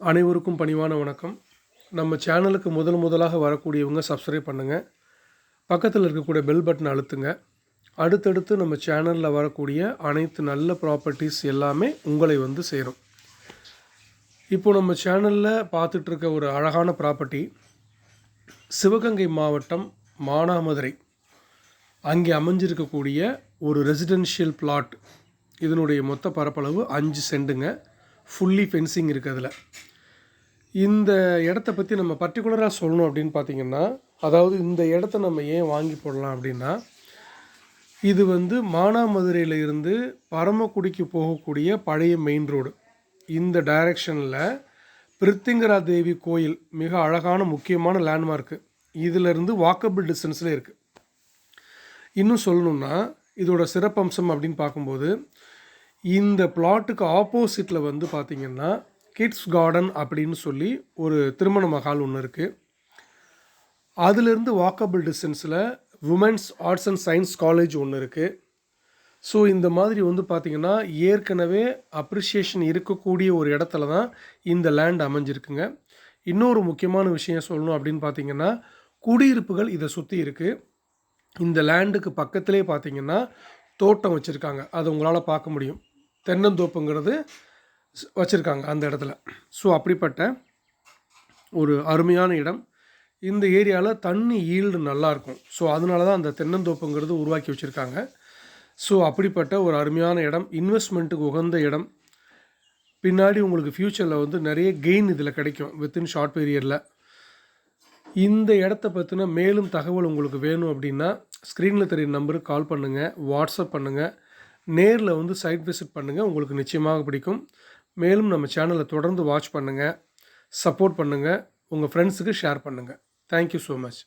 அனைவருக்கும் பணிவான வணக்கம். நம்ம சேனலுக்கு முதல் முதலாக வரக்கூடியவங்க சப்ஸ்கிரைப் பண்ணுங்கள் பக்கத்தில் இருக்கக்கூடிய பெல் பட்டனை அழுத்துங்க. அடுத்தடுத்து நம்ம சேனலில் வரக்கூடிய அனைத்து நல்ல ப்ராப்பர்ட்டிஸ் எல்லாமே உங்களை வந்து சேரும். இப்போ நம்ம சேனலில் பார்த்துட்ருக்க ஒரு அழகான ப்ராப்பர்ட்டி சிவகங்கை மாவட்டம் மானாமதுரை. அங்கே அமைஞ்சிருக்கக்கூடிய ஒரு ரெசிடென்ஷியல் பிளாட் இதனுடைய மொத்த பரப்பளவு அஞ்சு சென்ட்டுங்க ஃபுல்லி ஃபென்சிங் இருக்குது அதில். இந்த இடத்த பற்றி நம்ம பர்டிகுலராக சொல்லணும் அப்படின்னு பார்த்தீங்கன்னா அதாவது இந்த இடத்த நம்ம ஏன் வாங்கி போடலாம் அப்படின்னா இது வந்து மானாமதுரையில் இருந்து பரமக்குடிக்கு போகக்கூடிய பழைய மெயின் ரோடு இந்த டைரக்ஷனில் பிரித்திங்கரா தேவி கோயில் மிக அழகான முக்கியமான லேண்ட்மார்க்கு இதிலிருந்து வாக்கபிள் டிஸ்டன்ஸில் இருக்குது இன்னும் சொல்லணுன்னா இதோட சிறப்பம்சம் அப்படின்னு பார்க்கும்போது இந்த பிளாட்டுக்கு ஆப்போசிட்டில் வந்து பார்த்திங்கன்னா கிட்ஸ் கார்டன் அப்படின்னு சொல்லி ஒரு திருமண மகால் ஒன்று இருக்குது அதுலேருந்து வாக்கபிள் டிஸ்டன்ஸில் women's arts and science college ஒன்று இருக்குது ஸோ இந்த மாதிரி வந்து பார்த்திங்கன்னா ஏற்கனவே அப்ரிஷியேஷன் இருக்கக்கூடிய ஒரு இடத்துல தான் இந்த லேண்ட் அமைஞ்சிருக்குங்க. இன்னொரு முக்கியமான விஷயம் சொல்லணும் அப்படின்னு பார்த்தீங்கன்னா குடியிருப்புகள் இதை சுற்றி இருக்குது இந்த லேண்டுக்கு பக்கத்திலே பார்த்தீங்கன்னா தோட்டம் வச்சுருக்காங்க. அது உங்களால் பார்க்க முடியும். தென்னந்தோப்புங்கிறது வச்சுருக்காங்க அந்த இடத்துல. ஸோ அப்படிப்பட்ட ஒரு அருமையான இடம். இந்த ஏரியாவில் தண்ணி ஈல்டு நல்லாயிருக்கும் ஸோ அதனால தான் அந்த தென்னந்தோப்புங்கிறது உருவாக்கி வச்சுருக்காங்க. ஸோ அப்படிப்பட்ட ஒரு அருமையான இடம். இன்வெஸ்ட்மெண்ட்டுக்கு உகந்த இடம். பின்னாடி உங்களுக்கு ஃப்யூச்சரில் வந்து நிறைய கெயின் இதில் கிடைக்கும். வித்தின் ஷார்ட் பீரியடில். இந்த இடத்த பற்றின மேலும் தகவல் உங்களுக்கு வேணும் அப்படின்னா ஸ்க்ரீனில் தெரியும் நம்பருக்கு கால் பண்ணுங்கள் வாட்ஸ்அப் பண்ணுங்கள் நேரில் வந்து சைட் விசிட் பண்ணுங்கள் உங்களுக்கு நிச்சயமாக பிடிக்கும். மேலும் நம்ம சேனலை தொடர்ந்து வாட்ச் பண்ணுங்கள் சப்போர்ட் பண்ணுங்கள் உங்கள் ஃப்ரெண்ட்ஸுக்கு ஷேர் பண்ணுங்கள் தேங்க்யூ ஸோ மச்